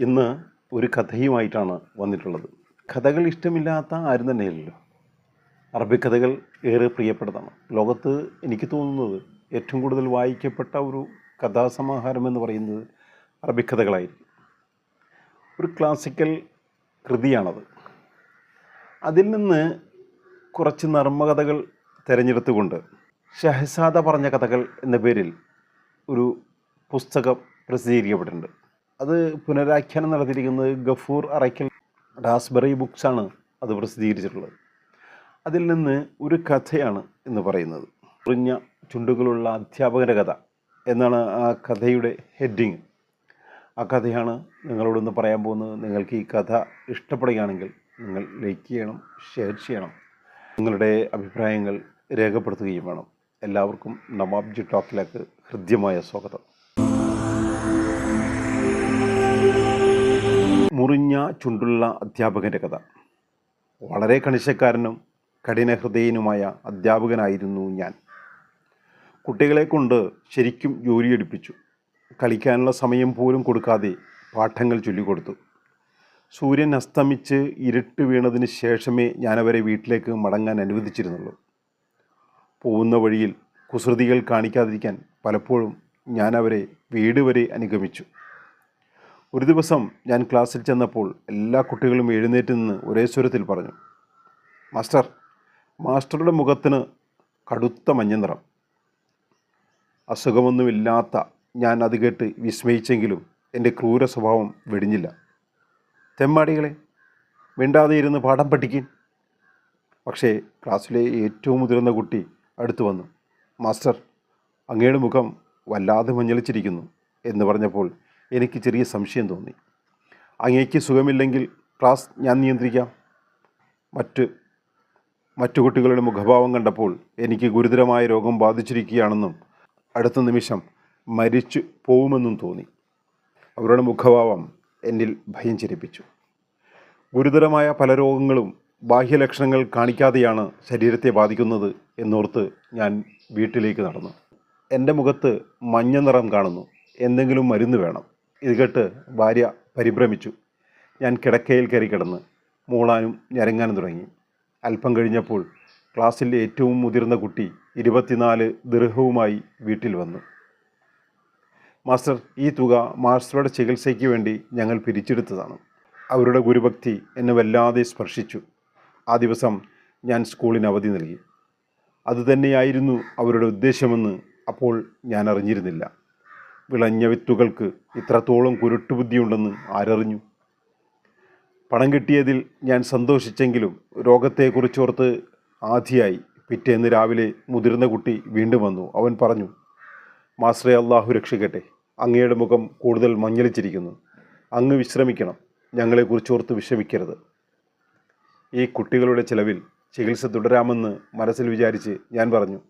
ഇന്ന് ഒരു കഥയുമായിട്ടാണ് വന്നിട്ടുള്ളത്. കഥകൾ ഇഷ്ടമില്ലാത്ത ആരും തന്നെയല്ലല്ലോ. അറബി കഥകൾ ഏറെ പ്രിയപ്പെട്ടതാണ്. ലോകത്ത് എനിക്ക് തോന്നുന്നത് ഏറ്റവും കൂടുതൽ വായിക്കപ്പെട്ട ഒരു കഥാസമാഹാരം എന്ന് പറയുന്നത് അറബി കഥകളായിരിക്കും. ഒരു ക്ലാസിക്കൽ കൃതിയാണത്. അതിൽ നിന്ന് കുറച്ച് നർമ്മകഥകൾ തിരഞ്ഞെടുത്തുകൊണ്ട് ഷഹസാദ പറഞ്ഞ കഥകൾ എന്ന പേരിൽ ഒരു പുസ്തകം പ്രസിദ്ധീകരിക്കപ്പെട്ടിട്ടുണ്ട്. അത് പുനരാഖ്യാനം നടത്തിയിരിക്കുന്നത് ഗഫൂർ അറയ്ക്കൽ ഡാസ്ബറി ബുക്സാണ് അത് പ്രസിദ്ധീകരിച്ചിട്ടുള്ളത്. അതിൽ നിന്ന് ഒരു കഥയാണ് എന്ന് പറയുന്നത്. കുറിഞ്ഞ ചുണ്ടുകളുള്ള അധ്യാപകന്റെ കഥ എന്നാണ് ആ കഥയുടെ ഹെഡിങ്. ആ കഥയാണ് നിങ്ങളോടൊന്ന് പറയാൻ പോകുന്നത്. നിങ്ങൾക്ക് ഈ കഥ ഇഷ്ടപ്പെടുകയാണെങ്കിൽ നിങ്ങൾ ലൈക്ക് ചെയ്യണം ഷെയർ ചെയ്യണം. നിങ്ങളുടെ അഭിപ്രായങ്ങൾ രേഖപ്പെടുത്തുകയും വേണം. എല്ലാവർക്കും നവാബ്ജി ടോക്കിലേക്ക് ഹൃദ്യമായ സ്വാഗതം. ചുണ്ടുള്ള അധ്യാപകന്റെ കഥ. വളരെ കണിശക്കാരനും കഠിനഹൃദയനുമായ അധ്യാപകനായിരുന്നു ഞാൻ. കുട്ടികളെ കൊണ്ട് ശരിക്കും ജോലിയെടുപ്പിച്ചു കളിക്കാനുള്ള സമയം പോലും കൊടുക്കാതെ പാഠങ്ങൾ ചൊല്ലിക്കൊടുത്തു. സൂര്യൻ അസ്തമിച്ച് ഇരുട്ട് വീണതിന് ശേഷമേ ഞാനവരെ വീട്ടിലേക്ക് മടങ്ങാൻ അനുവദിച്ചിരുന്നുള്ളൂ. പോകുന്ന വഴിയിൽ കുസൃതികൾ കാണിക്കാതിരിക്കാൻ പലപ്പോഴും ഞാനവരെ വീട് വരെ അനുഗമിച്ചു. ഒരു ദിവസം ഞാൻ ക്ലാസ്സിൽ ചെന്നപ്പോൾ എല്ലാ കുട്ടികളും എഴുന്നേറ്റ് നിന്ന് ഒരേ സ്വരത്തിൽ പറഞ്ഞു മാസ്റ്റർ മാസ്റ്ററുടെ മുഖത്തിന് കടുത്ത മഞ്ഞ നിറം. അസുഖമൊന്നുമില്ലാത്ത ഞാൻ അത് കേട്ട് വിസ്മയിച്ചെങ്കിലും എന്റെ ക്രൂര സ്വഭാവം വെടിഞ്ഞില്ല. തെമ്മാടികളെ മിണ്ടാതെ ഇരുന്ന് പാഠം പഠിക്കും. പക്ഷേ ക്ലാസ്സിലെ ഏറ്റവും മുതിർന്ന കുട്ടി അടുത്തു വന്നു മാസ്റ്റർ അങ്ങയുടെ മുഖം വല്ലാതെ മഞ്ഞളിച്ചിരിക്കുന്നു എന്ന് പറഞ്ഞപ്പോൾ എനിക്ക് ചെറിയ സംശയം തോന്നി. അങ്ങേക്ക് സുഖമില്ലെങ്കിൽ ക്ലാസ് ഞാൻ നിയന്ത്രിക്കാം. മറ്റ് മറ്റു കുട്ടികളുടെ മുഖഭാവം കണ്ടപ്പോൾ എനിക്ക് ഗുരുതരമായ രോഗം ബാധിച്ചിരിക്കുകയാണെന്നും അടുത്ത നിമിഷം മരിച്ചു പോവുമെന്നും തോന്നി. അവരുടെ മുഖഭാവം എന്നിൽ ഭയം ചിരിപ്പിച്ചു ഗുരുതരമായ പല രോഗങ്ങളും ബാഹ്യലക്ഷണങ്ങൾ കാണിക്കാതെയാണ് ശരീരത്തെ ബാധിക്കുന്നത് എന്നോർത്ത് ഞാൻ വീട്ടിലേക്ക് നടന്നു. എന്റെ മുഖത്ത് മഞ്ഞ നിറം കാണുന്നു. എന്തെങ്കിലും മരുന്ന് വേണം. ഇത് കേട്ട് ഭാര്യ പരിഭ്രമിച്ചു. ഞാൻ കിടക്കയിൽ കയറി കിടന്ന് മൂളാനും ഞരങ്ങാനും തുടങ്ങി. അല്പം കഴിഞ്ഞപ്പോൾ ക്ലാസ്സിൽ ഏറ്റവും മുതിർന്ന കുട്ടി ഇരുപത്തിനാല് ദൃഹവുമായി വീട്ടിൽ വന്നു. മാസ്റ്റർ ഈ തുക മാസ്റ്ററുടെ ചികിത്സയ്ക്ക് വേണ്ടി ഞങ്ങൾ പിരിച്ചെടുത്തതാണ്. അവരുടെ ഗുരുഭക്തി എന്നെ വല്ലാതെ സ്പർശിച്ചു. ആ ദിവസം ഞാൻ സ്കൂളിന് അവധി നൽകി. അതുതന്നെയായിരുന്നു അവരുടെ ഉദ്ദേശമെന്ന് അപ്പോൾ ഞാൻ അറിഞ്ഞിരുന്നില്ല. വിളഞ്ഞ വിത്തുകൾക്ക് ഇത്രത്തോളം കുരുട്ടുബുദ്ധിയുണ്ടെന്ന് ആരറിഞ്ഞു. പണം കിട്ടിയതിൽ ഞാൻ സന്തോഷിച്ചെങ്കിലും രോഗത്തെക്കുറിച്ചോർത്ത് ആധിയായി. പിറ്റേന്ന് രാവിലെ മുതിർന്ന കുട്ടി വീണ്ടും വന്നു. അവൻ പറഞ്ഞു മാസ്റ്ററെ അള്ളാഹു രക്ഷിക്കട്ടെ. അങ്ങയുടെ മുഖം കൂടുതൽ മഞ്ഞളിച്ചിരിക്കുന്നു. അങ്ങ് വിശ്രമിക്കണം. ഞങ്ങളെക്കുറിച്ചോർത്ത് വിഷമിക്കരുത്. ഈ കുട്ടികളുടെ ചിലവിൽ ചികിത്സ തുടരാമെന്ന് മനസ്സിൽ വിചാരിച്ച് ഞാൻ പറഞ്ഞു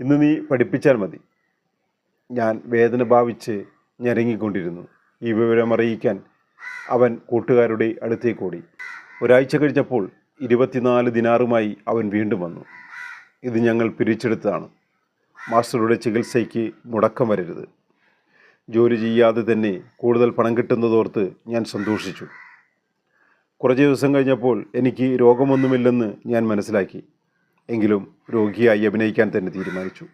ഇന്ന് നീ പഠിപ്പിച്ചാൽ മതി. ഞാൻ വേദന ഭാവിച്ച് ഞരങ്ങിക്കൊണ്ടിരുന്നു. ഈ വിവരം അറിയിക്കാൻ അവൻ കൂട്ടുകാരുടെ അടുത്തേക്ക് ഓടി. ഒരാഴ്ച കഴിഞ്ഞപ്പോൾ ഇരുപത്തിനാല് ദിനാറുമായി അവൻ വീണ്ടും വന്നു. ഇത് ഞങ്ങൾ പിരിച്ചെടുത്തതാണ്. മാസ്റ്ററുടെ ചികിത്സയ്ക്ക് മുടക്കം വരരുത്. ജോലി ചെയ്യാതെ തന്നെ കൂടുതൽ പണം കിട്ടുന്നതോർത്ത് ഞാൻ സന്തോഷിച്ചു. കുറച്ച് ദിവസം കഴിഞ്ഞപ്പോൾ എനിക്ക് രോഗമൊന്നുമില്ലെന്ന് ഞാൻ മനസ്സിലാക്കി. എങ്കിലും രോഗിയായി അഭിനയിക്കാൻ തന്നെ തീരുമാനിച്ചു.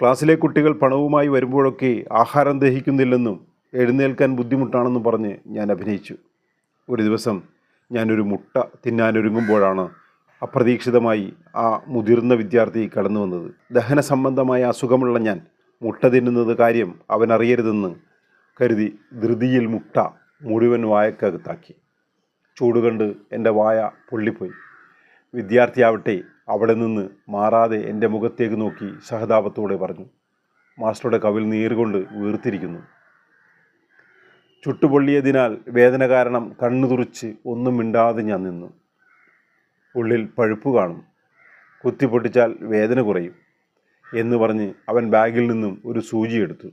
ക്ലാസ്സിലെ കുട്ടികൾ പണവുമായി വരുമ്പോഴൊക്കെ ആഹാരം ദഹിക്കുന്നില്ലെന്നും എഴുന്നേൽക്കാൻ ബുദ്ധിമുട്ടാണെന്നും പറഞ്ഞ് ഞാൻ അഭിനയിച്ചു. ഒരു ദിവസം ഞാനൊരു മുട്ട തിന്നാനൊരുങ്ങുമ്പോഴാണ് അപ്രതീക്ഷിതമായി ആ മുതിർന്ന വിദ്യാർത്ഥി കടന്നു വന്നത്. ദഹന സംബന്ധമായ അസുഖമുള്ള ഞാൻ മുട്ട തിന്നുന്നത് കാര്യം അവൻ അറിയരുതെന്ന് കരുതി ധൃതിയിൽ മുട്ട മുഴുവൻ വായക്കകത്താക്കി. ചൂടുകണ്ട് എന്റെ വായ പൊള്ളിപ്പോയി. വിദ്യാർത്ഥിയാവട്ടെ അവിടെ നിന്ന് മാറാതെ എന്റെ മുഖത്തേക്ക് നോക്കി സഹതാപത്തോടെ പറഞ്ഞു. മാസ്റ്ററുടെ കവിൽ നീറുകൊണ്ട് വീർത്തിരിക്കുന്നു. ചുട്ടുപൊള്ളിയതിനാൽ വേദന കാരണം കണ്ണു തുറിച്ച് ഒന്നും മിണ്ടാതെ ഞാൻ നിന്നു. ഉള്ളിൽ പഴുപ്പ് കാണും. കുത്തിപ്പൊട്ടിച്ചാൽ വേദന കുറയും എന്ന് പറഞ്ഞ് അവൻ ബാഗിൽ നിന്നും ഒരു സൂചി എടുത്തു.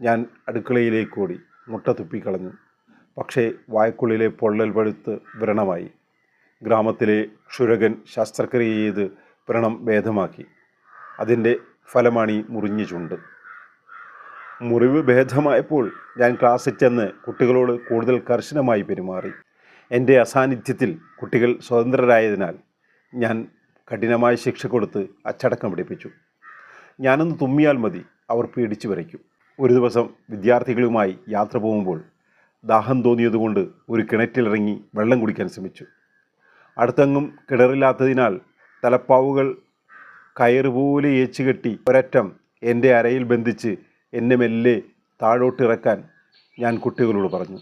ഞാൻ അടുക്കളയിലേക്ക് ഓടി മുട്ട തുപ്പിക്കളഞ്ഞു. പക്ഷേ വായ്ക്കുള്ളിലെ പൊള്ളൽ പഴുത്ത് വ്രണമായി. ഗ്രാമത്തിലെ ക്ഷുരകൻ ശസ്ത്രക്രിയ ചെയ്ത് വ്രണം ഭേദമാക്കി. അതിന്റെ ഫലമാണ് ഈ മുറിഞ്ഞ ചുണ്ട്. മുറിവ് ഭേദമായപ്പോൾ ഞാൻ ക്ലാസ്സിൽ ചെന്ന് കുട്ടികളോട് കൂടുതൽ കർശനമായി പെരുമാറി. എന്റെ അസാന്നിധ്യത്തിൽ കുട്ടികൾ സ്വതന്ത്രരായതിനാൽ ഞാൻ കഠിനമായ ശിക്ഷ കൊടുത്ത് അച്ചടക്കം പിടിപ്പിച്ചു ഞാനൊന്ന് തുമ്മിയാൽ മതി അവർ പേടിച്ചു വരയ്ക്കും ഒരു ദിവസം വിദ്യാർത്ഥികളുമായി യാത്ര പോകുമ്പോൾ ദാഹം തോന്നിയതുകൊണ്ട് ഒരു കിണറ്റിലിറങ്ങി വെള്ളം കുടിക്കാൻ ശ്രമിച്ചു. അടുത്തെങ്ങും കിണറില്ലാത്തതിനാൽ തലപ്പാവുകൾ കയറുപോലെ ഏച്ചു കെട്ടി ഒരറ്റം എന്റെ അരയിൽ ബന്ധിച്ച് എന്നെ മെല്ലെ താഴോട്ടിറക്കാൻ ഞാൻ കുട്ടികളോട് പറഞ്ഞു.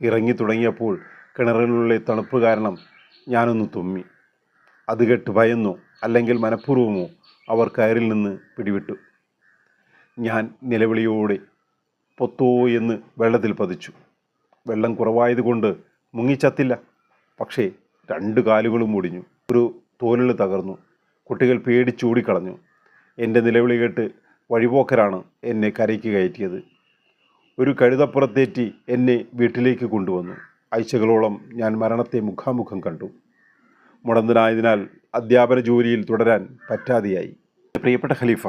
ഇറങ്ങി തുടങ്ങിയപ്പോൾ കിണറിനുള്ളിലെ തണുപ്പ് കാരണം ഞാനൊന്ന് തുമ്മി. അത് കേട്ട് ഭയന്നോ അല്ലെങ്കിൽ മനഃപൂർവമോ അവർ കയറിൽ നിന്ന് പിടിവിട്ടു. ഞാൻ നിലവിളിയോടെ പൊത്തോ എന്ന് വെള്ളത്തിൽ പതിച്ചു. വെള്ളം കുറവായതുകൊണ്ട് മുങ്ങിച്ചത്തില്ല. പക്ഷേ രണ്ട് കാലുകളും മുടിഞ്ഞു ഒരു തോലിൽ തകർന്നു. കുട്ടികൾ പേടിച്ചൂടിക്കളഞ്ഞു എന്റെ നിലവിളി കേട്ട് വഴിപോക്കരാണ് എന്നെ കരയ്ക്ക് കയറ്റിയത്. ഒരു കഴുതപ്പുറത്തേറ്റി എന്നെ വീട്ടിലേക്ക് കൊണ്ടുവന്നു. ആഴ്ചകളോളം ഞാൻ മരണത്തെ മുഖാമുഖം കണ്ടു. മുടന്തനായതിനാൽ അധ്യാപന ജോലിയിൽ തുടരാൻ പറ്റാതെയായി. പ്രിയപ്പെട്ട ഖലീഫ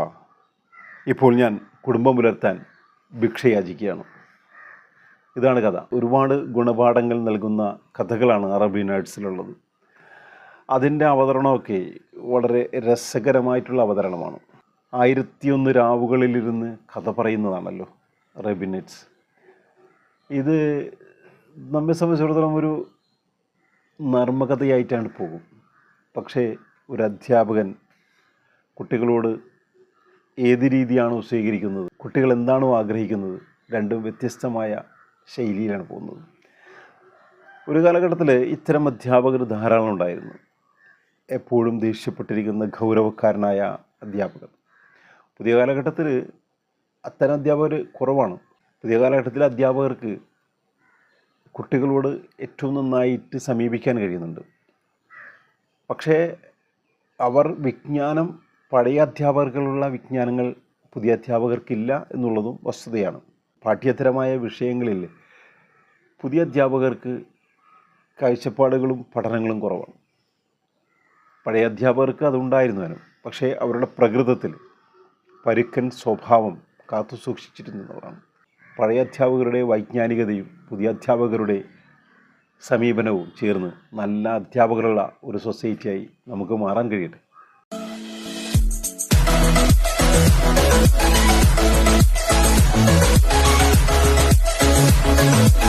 ഇപ്പോൾ ഞാൻ കുടുംബം പുലർത്താൻ ഭിക്ഷയാചിക്കുകയാണ്. ഇതാണ് കഥ. ഒരുപാട് ഗുണപാഠങ്ങൾ നൽകുന്ന കഥകളാണ് അറബി നൈറ്റ്സിലുള്ളത് അതിന്റെ അവതരണമൊക്കെ വളരെ രസകരമായിട്ടുള്ള അവതരണമാണ്. ആയിരത്തിയൊന്ന് രാവുകളിലിരുന്ന് കഥ പറയുന്നതാണല്ലോ അറബി നൈറ്റ്സ് ഇത് നമ്മെ സംബന്ധിച്ചിടത്തോളം ഒരു നർമ്മകഥയായിട്ടാണ് പോകും. പക്ഷേ ഒരു അധ്യാപകൻ കുട്ടികളോട് ഏത് രീതിയാണോ സ്വീകരിക്കുന്നത് കുട്ടികൾ എന്താണോ ആഗ്രഹിക്കുന്നത് രണ്ടും വ്യത്യസ്തമായ ശൈലിയിലാണ് പോകുന്നത്. ഒരു കാലഘട്ടത്തിൽ ഇത്തരം അധ്യാപകർ ധാരാളം ഉണ്ടായിരുന്നു. എപ്പോഴും ദേഷ്യപ്പെട്ടിരിക്കുന്ന ഗൗരവക്കാരനായ അധ്യാപകർ. പുതിയ കാലഘട്ടത്തിൽ അത്തരം അധ്യാപകർ കുറവാണ്. പുതിയ കാലഘട്ടത്തിൽ അധ്യാപകർക്ക് കുട്ടികളോട് ഏറ്റവും നന്നായിട്ട് സമീപിക്കാൻ കഴിയുന്നുണ്ട്. പക്ഷേ അവർ വിജ്ഞാനം പഴയ അധ്യാപകർക്കുള്ള വിജ്ഞാനങ്ങൾ പുതിയ അധ്യാപകർക്കില്ല എന്നുള്ളതും വസ്തുതയാണ്. പാഠ്യേതരമായ വിഷയങ്ങളിൽ പുതിയ അധ്യാപകർക്ക് കാഴ്ചപ്പാടുകളും പഠനങ്ങളും കുറവാണ്. പഴയ അധ്യാപകർക്ക് അതുണ്ടായിരുന്നാലും പക്ഷേ അവരുടെ പ്രകൃതത്തിൽ പരുക്കൻ സ്വഭാവം കാത്തു സൂക്ഷിച്ചിരുന്നതാണ്. പഴയ അധ്യാപകരുടെ വൈജ്ഞാനികതയും പുതിയ അധ്യാപകരുടെ സമീപനവും ചേർന്ന് നല്ല അധ്യാപകരുള്ള ഒരു സൊസൈറ്റിയായി നമുക്ക് മാറാൻ കഴിയട്ടെ. Thank Thank you.